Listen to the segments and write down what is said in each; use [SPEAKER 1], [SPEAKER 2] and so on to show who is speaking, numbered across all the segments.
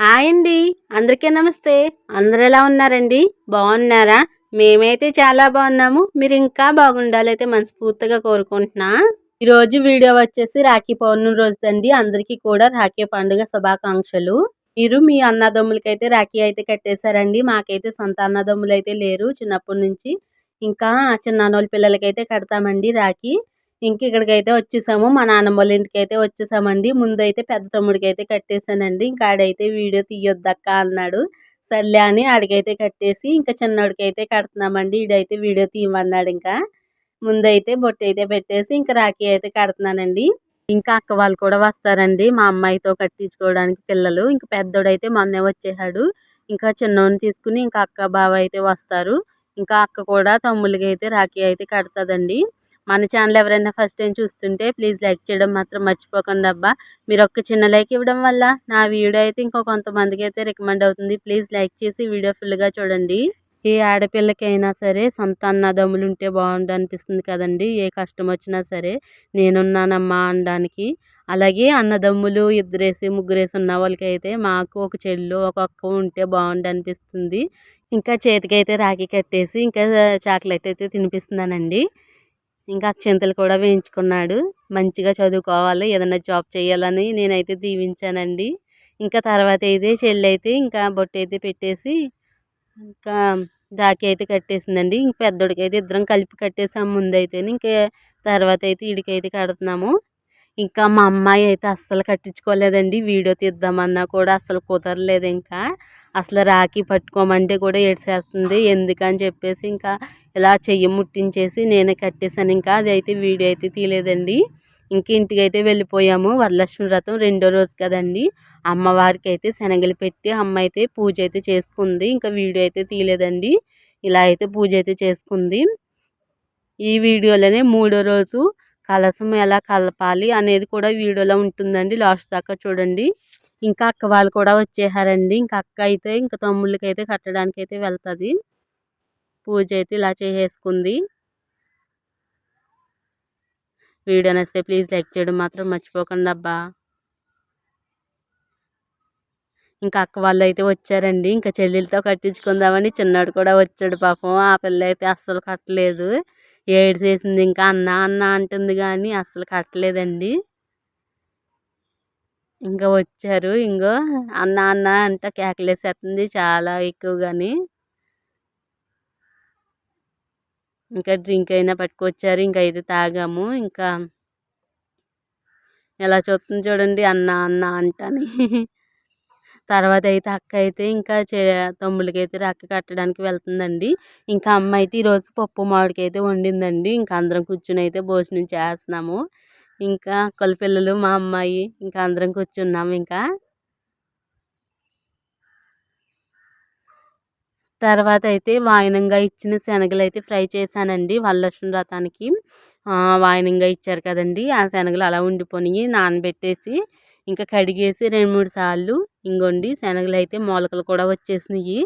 [SPEAKER 1] Hi అండి. అందరికీ నమస్తే. అందరు ఎలా ఉన్నారండి? బాగున్నారా? మేమైతే చాలా బాగున్నాము. మీరు ఇంకా బాగుండాలైతే మనస్ఫూర్తిగా కోరుకుంటున్నా. ఈరోజు వీడియో వచ్చేసి రాఖీ పౌర్ణమి రోజుదండి. అందరికీ కూడా రాఖీ పండుగ శుభాకాంక్షలు. మీరు మీ అన్నదమ్ములకైతే రాఖీ అయితే కట్టేశారండి. మాకైతే సొంత అన్నదమ్ములు అయితే లేరు చిన్నప్పటి నుంచి. ఇంకా చిన్నాన్నోళ్ళ పిల్లలకైతే కడతామండి రాఖీ. ఇంక ఇక్కడికైతే వచ్చేసాము. మా నాన్నమ్మ వాళ్ళ ఇంటికి అయితే వచ్చేసామండి. ముందైతే పెద్ద తమ్ముడికి అయితే కట్టేశానండి. ఇంకా ఆడైతే వీడియో తీయొద్దక్క అన్నాడు. సర్లే అని ఆడికైతే కట్టేసి ఇంకా చిన్నోడికి అయితే కడుతున్నామండి. ఈడైతే వీడియో తీయమన్నాడు ఇంకా. ముందైతే బొట్టు అయితే పెట్టేసి ఇంకా రాఖీ అయితే కడుతున్నానండి. ఇంకా అక్క వాళ్ళు కూడా వస్తారండి. మా అమ్మాయితో కట్టించుకోవడానికి పిల్లలు. ఇంకా పెద్దోడైతే మొన్నే వచ్చేసాడు. ఇంకా చిన్నోడిని తీసుకుని ఇంకా అక్క బావ అయితే వస్తారు. ఇంకా అక్క కూడా తమ్ముళ్ళకి అయితే రాఖీ అయితే కడుతుందండి. మన ఛానల్ ఎవరైనా ఫస్ట్ టైం చూస్తుంటే ప్లీజ్ లైక్ చేయడం మాత్రం మర్చిపోకండి అబ్బా. మీరు ఒక్క చిన్న లైక్ ఇవ్వడం వల్ల నా వీడియో అయితే ఇంకో కొంతమందికి అయితే రికమెండ్ అవుతుంది. ప్లీజ్ లైక్ చేసి వీడియో ఫుల్గా చూడండి. ఏ ఆడపిల్లకైనా సరే సొంత అన్నదమ్ములు ఉంటే బాగుండు అనిపిస్తుంది కదండి. ఏ కష్టం వచ్చినా సరే నేనున్నానమ్మా అనడానికి. అలాగే అన్నదమ్ములు ఇద్దరేసి ముగ్గురేసి ఉన్న వాళ్ళకైతే మాకు ఒక చెల్లు ఒక అక్క ఉంటే బాగుండు అనిపిస్తుంది. ఇంకా చేతికైతే రాఖీ కట్టేసి ఇంకా చాక్లెట్ అయితే తినిపిస్తున్నానండి. ఇంకా అక్షంతలు కూడా వేయించుకున్నాడు. మంచిగా చదువుకోవాలి ఏదైనా జాబ్ చేయాలని నేనైతే దీవించానండి. ఇంకా తర్వాత అయితే చెల్లి అయితే ఇంకా బొట్టు అయితే పెట్టేసి ఇంకా రాఖీ అయితే కట్టేసిందండి. ఇంక పెద్దోడికి అయితే ఇద్దరం కలిపి కట్టేసాము ముందైతే ఇంకా తర్వాత అయితే వీడికైతే కడుతున్నాము. ఇంకా మా అమ్మాయి అయితే అస్సలు కట్టించుకోలేదండి. వీడియో తీద్దామన్నా కూడా అస్సలు కుదరలేదు ఇంకా. అసలు రాఖీ పట్టుకోమంటే కూడా ఏడ్చేస్తుంది. ఎందుకని చెప్పేసి ఇంకా ఇలా చెయ్యి ముట్టించేసి నేనే కట్టేశాను. ఇంకా అది అయితే వీడియో అయితే తీయలేదండి. ఇంక ఇంటికి అయితే వెళ్ళిపోయాము. వరలక్ష్మి వ్రతం రెండో రోజు కదండి. అమ్మవారికి అయితే శనగలు పెట్టి అమ్మ అయితే పూజ అయితే చేసుకుంది. ఇంకా వీడియో అయితే తీయలేదండి. ఇలా అయితే పూజ అయితే చేసుకుంది. ఈ వీడియోలోనే మూడో రోజు కలసం ఎలా కలపాలి అనేది కూడా వీడియోలో ఉంటుందండి. లాస్ట్ దాకా చూడండి. ఇంకా అక్క వాళ్ళు కూడా వచ్చేసారండి. ఇంకా అక్క అయితే ఇంకా తమ్ముళ్ళకి అయితే కట్టడానికి అయితే వెళ్తుంది. పూజ అయితే ఇలా చేసేసుకుంది. వీడియో నచ్చితే ప్లీజ్ లైక్ చేయడం మాత్రం మర్చిపోకండి అబ్బా. ఇంకా అక్క వాళ్ళు అయితే వచ్చారండి. ఇంకా చెల్లెలతో కట్టించుకుందామని చిన్నాడు కూడా వచ్చాడు పాపం. ఆ పిల్ల అయితే అస్సలు కట్టలేదు. ఏడు చేసింది ఇంకా అన్న అన్న అంటుంది కానీ అస్సలు కట్టలేదండి. ఇంకా వచ్చారు. ఇంకో అన్న అన్న అంట కేకలేసేస్తుంది చాలా ఎక్కువగాని. ఇంకా డ్రింక్ అయినా పట్టుకొచ్చారు. ఇంకా అయితే తాగాము. ఇంకా ఎలా చూస్తుంది చూడండి. అన్న అన్న అంటని. తర్వాత అయితే అక్క అయితే ఇంకా చే తమ్ముళ్ళకి అయితే రక్క కట్టడానికి వెళ్తుందండి. ఇంకా అమ్మ అయితే ఈరోజు పప్పు మామిడికి అయితే వండిందండి. ఇంకా అందరం కూర్చుని అయితే భోజనం చేస్తున్నాము. ఇంకా అక్కల పిల్లలు మా అమ్మాయి ఇంకా అందరం కూర్చున్నాము. ఇంకా తర్వాత అయితే వాయినంగా ఇచ్చిన శనగలు అయితే ఫ్రై చేశానండి వరలక్ష్మి వ్రతానికి. వాయినంగా ఇచ్చారు కదండి ఆ శనగలు అలా ఉండిపోయి నానబెట్టేసి ఇంకా కడిగేసి రెండు మూడు సార్లు ఇంగోండి శనగలు అయితే మొలకలు కూడా వచ్చేసినాయి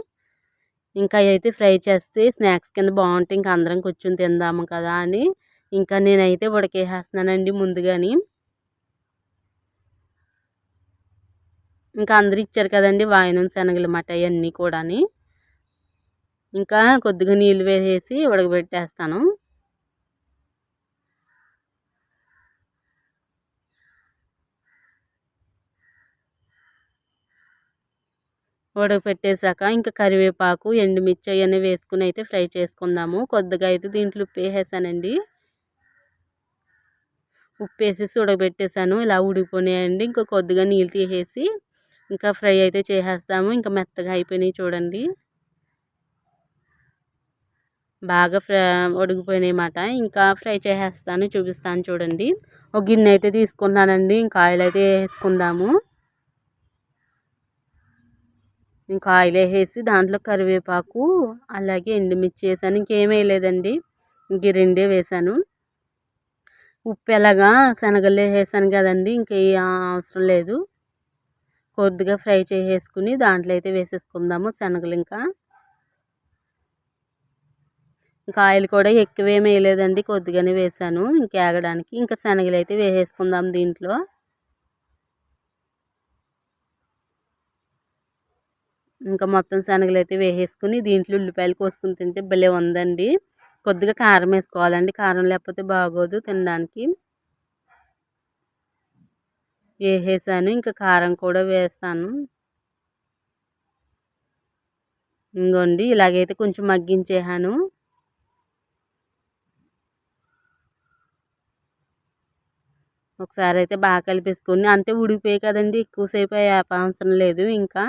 [SPEAKER 1] ఇంకా అయితే ఫ్రై చేస్తే స్నాక్స్ కింద బాగుంటాయి ఇంకా అందరం కూర్చొని తిందాము కదా అని ఇంకా నేనైతే ఉడకేసేస్తున్నానండి ముందుగాని. ఇంకా అందరు ఇచ్చారు కదండి వాయనం శనగలు మట అవన్నీ కూడాని. ఇంకా కొద్దిగా నీళ్ళు వేసేసి ఉడకబెట్టేస్తాను. ఉడకపెట్టేశాక ఇంకా కరివేపాకు ఎండుమిర్చి అవన్నీ వేసుకుని అయితే ఫ్రై చేసుకుందాము. కొద్దిగా అయితే దీంట్లో ఉప్పు వేసేసానండి. ఉప్పు వేసేసి ఉడకబెట్టేసాను. ఇలా ఉడికిపోయినాయండి ఇంకా కొద్దిగా నీళ్ళు తీసేసి ఇంకా ఫ్రై అయితే చేసేస్తాము. ఇంకా మెత్తగా అయిపోయినాయి చూడండి. బాగా ఫ్రై ఉడికిపోయినాయి అన్నమాట. ఇంకా ఫ్రై చేసేస్తాను చూపిస్తాను చూడండి. ఒక గిన్నె అయితే తీసుకున్నానండి. ఇంకా ఆయిల్ అయితే వేసుకుందాము. ఇంకా ఆయిల్ వేసేసి దాంట్లో కరివేపాకు అలాగే ఎండుమిర్చి వేసాను. ఇంకేం వేయలేదండి. ఇంక రెండే వేసాను. ఉప్పు ఎలాగా శనగలు వేసాను కదండి. ఇంక అవసరం లేదు. కొద్దిగా ఫ్రై చేసేసుకుని దాంట్లో అయితే వేసేసుకుందాము శనగలు ఇంకా. ఇంకా ఆయిల్ కూడా ఎక్కువేమి వేయలేదండి కొద్దిగానే వేసాను ఇంక ఏగడానికి ఇంకా శనగలు అయితే వేసేసుకుందాం దీంట్లో. ఇంకా మొత్తం శనగలు అయితే వేసేసుకుని దీంట్లో ఉల్లిపాయలు కోసుకుని తింటే భలే ఉందండి. కొద్దిగా కారం వేసుకోవాలండి. కారం లేకపోతే బాగోదు తినడానికి. వేసేసాను. ఇంకా కారం కూడా వేస్తాను. ఇంకోండి ఇలాగైతే కొంచెం మగ్గించేసాను. ఒకసారి అయితే బాగా కలిపేసుకొని అంతే ఉడికిపోయాయి కదండి ఎక్కువసేపు అవసరం లేదు ఇంకా.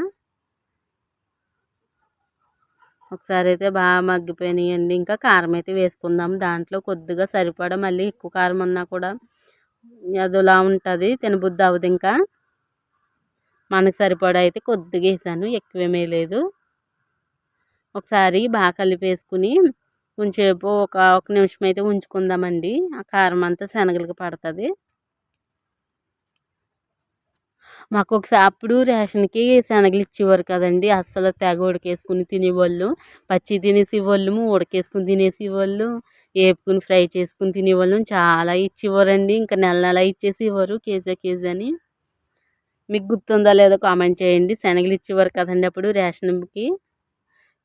[SPEAKER 1] ఒకసారి అయితే బాగా మగ్గిపోయినాయండి. ఇంకా కారం అయితే వేసుకుందాం. దాంట్లో కొద్దిగా సరిపడా మళ్ళీ ఎక్కువ కారం ఉన్నా కూడా అదిలా ఉంటుంది తినబుద్ధి అవ్వదు ఇంకా. మనకు సరిపడా అయితే కొద్దిగా వేసాను ఎక్కువేమీ లేదు. ఒకసారి బాగా కలిపేసుకుని కొంచెంసేపు ఒక ఒక నిమిషం అయితే ఉంచుకుందామండి. ఆ కారం అంతా శనగలకి పడుతుంది. మాకు ఒకసారి అప్పుడు రేషన్కి శనగలు ఇచ్చేవారు కదండి. అస్సలు తెగ ఉడకేసుకుని తినేవాళ్ళు. పచ్చి తినేసేవాళ్ళము ఉడకేసుకుని తినేసేవాళ్ళు వేపుకుని ఫ్రై చేసుకుని తినేవాళ్ళం చాలా ఇచ్చేవారండి. ఇంకా నెల నెల ఇచ్చేసేవారు కేజీ కేజీ అని. మీకు గుర్తుందో లేదో కామెంట్ చేయండి. శనగలు ఇచ్చేవారు కదండి అప్పుడు రేషన్కి.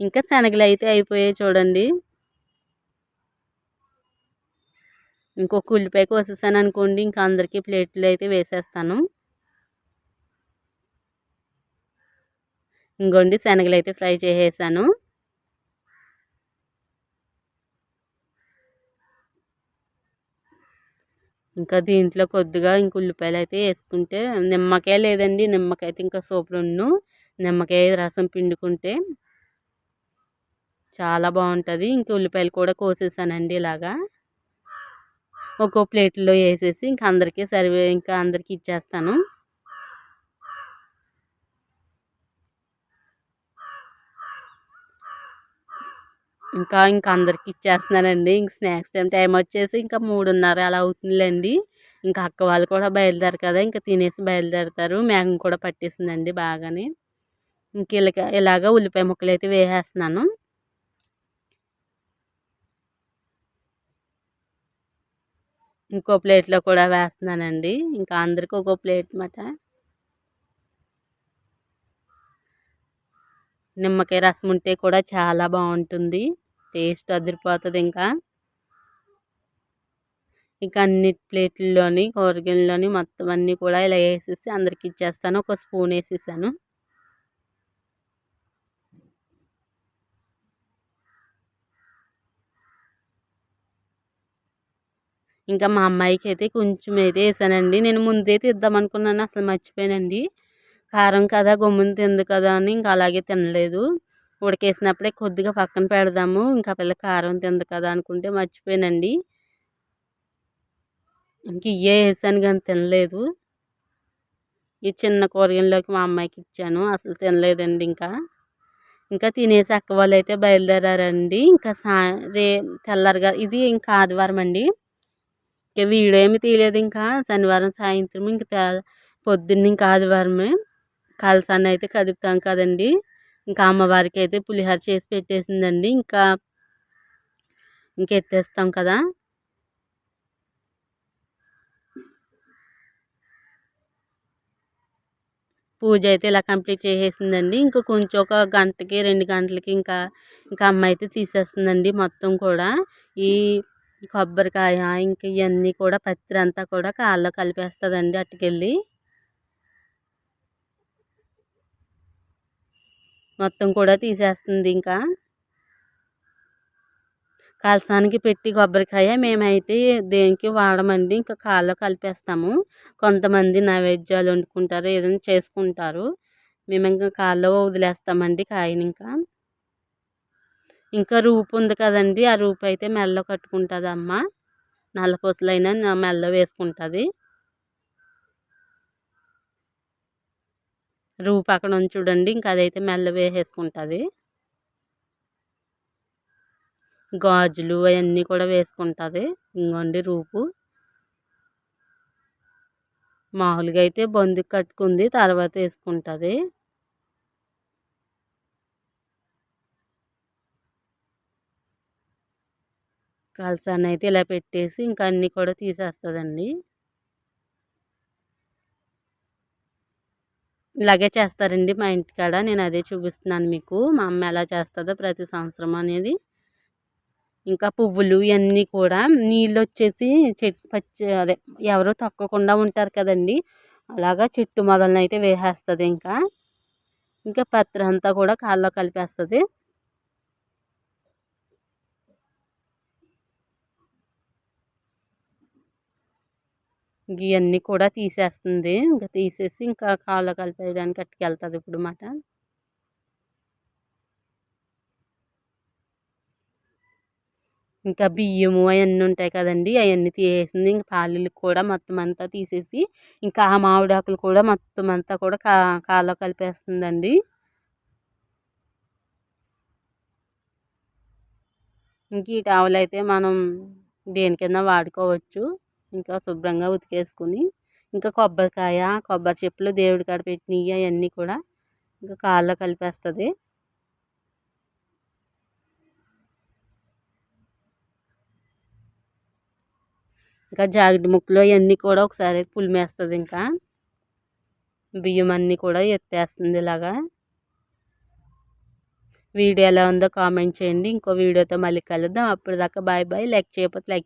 [SPEAKER 1] ఇంకా శనగలు అయితే అయిపోయాయి చూడండి. ఇంకొక ఉల్లిపాయ కోసేసాను అనుకోండి ఇంకా అందరికీ ప్లేట్లు అయితే వేసేస్తాను. ఇంకోండి శనగలు అయితే ఫ్రై చేసేసాను. ఇంకా దీంట్లో కొద్దిగా ఇంక ఉల్లిపాయలు అయితే వేసుకుంటే నిమ్మకాయ లేదండి నిమ్మకాయ అయితే ఇంకా సూపర్ ఉన్ను నిమ్మకాయ రసం పిండుకుంటే చాలా బాగుంటుంది. ఇంక ఉల్లిపాయలు కూడా కోసేసానండి ఇలాగా. ఒక్కో ప్లేట్లో వేసేసి ఇంకా అందరికీ సర్వే ఇంకా అందరికీ ఇచ్చేస్తాను. ఇంకా ఇంకా అందరికి ఇచ్చేస్తున్నానండి. ఇంక స్నాక్స్ టైం టైం వచ్చేసి ఇంకా మూడున్నర అలా అవుతుందిలేండి. ఇంకా అక్క వాళ్ళు కూడా బయలుదేరు కదా ఇంకా తినేసి బయలుదేరుతారు. మేఘం కూడా పట్టేసిందండి బాగానే. ఇంక ఇలాగ ఇలాగ ఉల్లిపాయ ముక్కలు అయితే వేసేస్తున్నాను. ఇంకో ప్లేట్లో కూడా వేస్తున్నానండి. ఇంకా అందరికి ఒక్కో ప్లేట్ మాట నిమ్మకాయ రసం ఉంటే కూడా చాలా బాగుంటుంది. టేస్ట్ అదిరిపోతుంది ఇంకా. ఇంకా అన్ని ప్లేట్లలోని కూరగాయల్లోని మొత్తం అన్నీ కూడా ఇలా వేసేసి అందరికి ఇచ్చేస్తాను. ఒక స్పూన్ వేసేసాను. ఇంకా మా అమ్మాయికి అయితే కొంచెం అయితే వేసానండి. నేను ముందే తిద్దామనుకున్నాను అసలు మర్చిపోయానండి. కారం కదా గమ్మున తింది కదా అని ఇంకా అలాగే తినలేదు. ఉడకేసినప్పుడే కొద్దిగా పక్కన పెడదాము. ఇంకా పిల్ల కారం తింది కదా అనుకుంటే మర్చిపోయానండి. ఇంక ఇవే వేసాను కానీ తినలేదు. ఈ చిన్న కూరగాయల్లోకి మా అమ్మాయికి ఇచ్చాను. అసలు తినలేదండి ఇంకా. ఇంకా తినేసి అక్క వాళ్ళు అయితే బయలుదేరారండి. ఇంకా సా రే తెల్లారిగా ఇది ఇంకా ఆదివారం అండి. ఇంకా వీడియో ఏమి తీయలేదు ఇంకా. శనివారం సాయంత్రం ఇంకా పొద్దున్న ఇంకా ఆదివారమే. కలసాన్ని అయితే కదుపుతాం కదండి. ఇంకా అమ్మవారికి అయితే పులిహోర చేసి పెట్టేసిందండి. ఇంకా ఇంకెత్తేస్తాం కదా. పూజ అయితే ఇలా కంప్లీట్ చేసేసిందండి. ఇంకా కొంచెం ఒక గంటకి రెండు గంటలకి ఇంకా ఇంకా అమ్మ అయితే తీసేస్తుందండి మొత్తం కూడా. ఈ కొబ్బరికాయ ఇంకా ఇవన్నీ కూడా పత్రి అంతా కూడా కాళ్ళలో కలిపేస్తుందండి అట్టుకెళ్ళి మొత్తం కూడా తీసేస్తుంది ఇంకా. కలసానికి పెట్టి కొబ్బరికాయ మేమైతే దేనికి వాడమండి ఇంకా కాళ్ళలో కలిపేస్తాము. కొంతమంది నైవేద్యాలు వండుకుంటారు ఏదైనా చేసుకుంటారు. మేము ఇంకా కాళ్ళలో వదిలేస్తామండి కాయని ఇంకా. ఇంకా రూపు ఉంది కదండి ఆ రూపు అయితే మెల్ల కట్టుకుంటుంది అమ్మ నల్లపూసలైనా మెల్ల వేసుకుంటుంది. రూపు అక్కడ ఉంది చూడండి. ఇంకా అదైతే మెల్ల వేసేసుకుంటుంది. గాజులు అవన్నీ కూడా వేసుకుంటుంది. ఇంకోండి రూపు మామూలుగా అయితే బొందుకు కట్టుకుంది తర్వాత వేసుకుంటుంది. కలసాన్ని అయితే ఇలా పెట్టేసి ఇంకా అన్నీ కూడా తీసేస్తుందండి. ఇలాగే చేస్తారండి మా ఇంటికాడ. నేను అదే చూపిస్తున్నాను మీకు. మా అమ్మ ఎలా చేస్తుందో ప్రతి సంవత్సరం అనేది. ఇంకా పువ్వులు ఇవన్నీ కూడా నీళ్ళు వచ్చేసి చెట్టు పచ్చి అదే ఎవరు తొక్కకుండా ఉంటారు కదండి. అలాగా చెట్టు మొదలనైతే వేసేస్తుంది ఇంకా. ఇంకా పత్రి అంతా కూడా కాల్లో కలిపేస్తుంది. ఇవన్నీ కూడా తీసేస్తుంది. ఇంకా తీసేసి ఇంకా కాళ్ళ కలిపేయడానికి అట్టుకెళ్తుంది ఇప్పుడు మాట. ఇంకా బియ్యము అవన్నీ ఉంటాయి కదండి అవన్నీ తీసేసింది. ఇంకా పాలీలు కూడా మొత్తం అంతా తీసేసి ఇంకా ఆ మామిడాకులు కూడా మొత్తం అంతా కూడా కా కాళ్ళ కలిపేస్తుందండి. ఇంక ఈ టవల్ అయితే మనం దేనికైనా వాడుకోవచ్చు. ఇంకా శుభ్రంగా ఉతికేసుకుని ఇంకా కొబ్బరికాయ కొబ్బరి చెప్పులు దేవుడి కాడ పెట్టినవి అవన్నీ కూడా ఇంకా కాళ్ళలో కలిపేస్తుంది. ఇంకా జాకెట్ ముక్కలు అవన్నీ కూడా ఒకసారి పులిమేస్తుంది ఇంకా. బియ్యం అన్నీ కూడా ఎత్తేస్తుంది ఇలాగా. వీడియో ఎలా ఉందో కామెంట్ చేయండి. ఇంకో వీడియోతో మళ్ళీ కలుద్దాం. అప్పుడు దాకా బాయ్ బాయ్. లైక్ చేయకపోతే లైక్